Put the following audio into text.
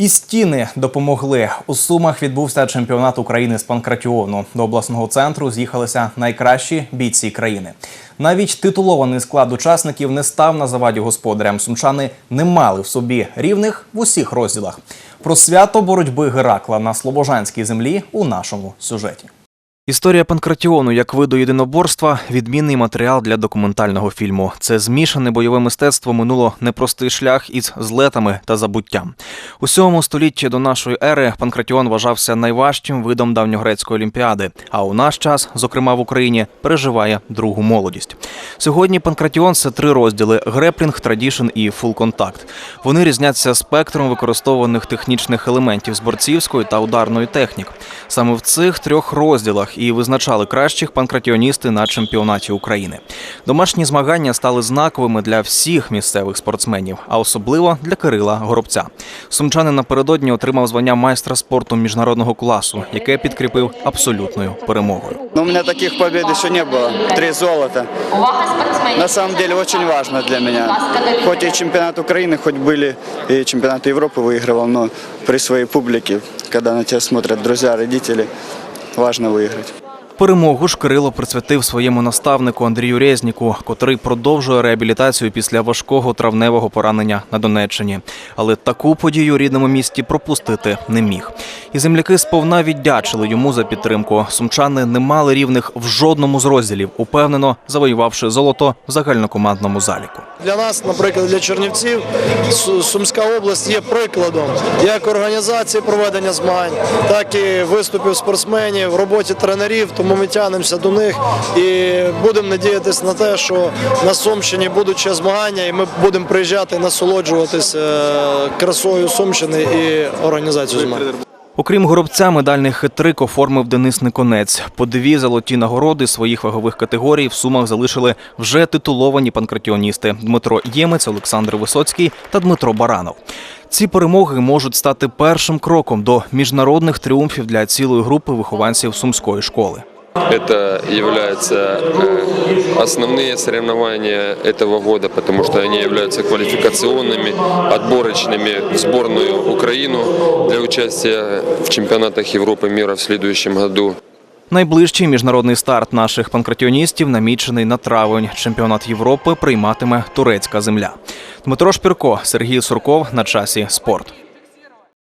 І стіни допомогли. У Сумах відбувся чемпіонат України з панкратіону. До обласного центру з'їхалися найкращі бійці країни. Навіть титулований склад учасників не став на заваді господарям. Сумчани не мали в собі рівних в усіх розділах. Про свято боротьби Геракла на Слобожанській землі у нашому сюжеті. Історія панкратіону як виду єдиноборства відмінний матеріал для документального фільму. Це змішане бойове мистецтво минуло непростий шлях із злетами та забуттям. У сьомому столітті до нашої ери панкратіон вважався найважчим видом давньогрецької олімпіади. А у наш час, зокрема в Україні, переживає другу молодість. Сьогодні панкратіон це три розділи: греплінг, традішн і фул-контакт. Вони різняться спектром використовуваних технічних елементів з борцівської та ударної технік. Саме в цих трьох розділах і визначали кращих панкратіоністи на чемпіонаті України. Домашні змагання стали знаковими для всіх місцевих спортсменів, а особливо для Кирила Горобця. Сумчанин напередодні отримав звання майстра спорту міжнародного класу, яке підкріпив абсолютною перемогою. Но у меня таких побед еще не было. Три золота. Увага спортсменів. На самом деле очень важно для меня. Хоть и чемпионат Украины, хоть были и чемпионаты Европы выигрывал, но при своей публике, когда на тебя смотрят друзья, родители, важно выиграть. Перемогу ж Кирило присвятив своєму наставнику Андрію Резніку, котрий продовжує реабілітацію після важкого травневого поранення на Донеччині. Але таку подію рідному місті пропустити не міг. І земляки сповна віддячили йому за підтримку. Сумчани не мали рівних в жодному з розділів, упевнено завоювавши золото в загальнокомандному заліку. Для нас, наприклад, для Чернівців, Сумська область є прикладом як організації проведення змагань, так і виступів спортсменів, роботі тренерів. Тому тягнемося до них і будемо надіятися на те, що на Сумщині будуть ще змагання, і ми будемо приїжджати насолоджуватися е, красою Сумщини і організацією змагань. Окрім горобця, медальний хитрик оформив Денис Никонець. По дві золоті нагороди своїх вагових категорій в сумах залишили вже титуловані панкратіоністи Дмитро Ємець, Олександр Висоцький та Дмитро Баранов. Ці перемоги можуть стати першим кроком до міжнародних тріумфів для цілої групи вихованців сумської школи. Это являются э, основные соревнования этого года, потому что они являются квалификационными, отборочными в сборную Украину для участия в чемпионатах Европы и мира в следующем году. Найближчий міжнародний старт наших панкратіоністів намічений на травень. Чемпіонат Європи прийматиме турецька земля. Дмитро Шпірко, Сергій Сурков на часі спорт.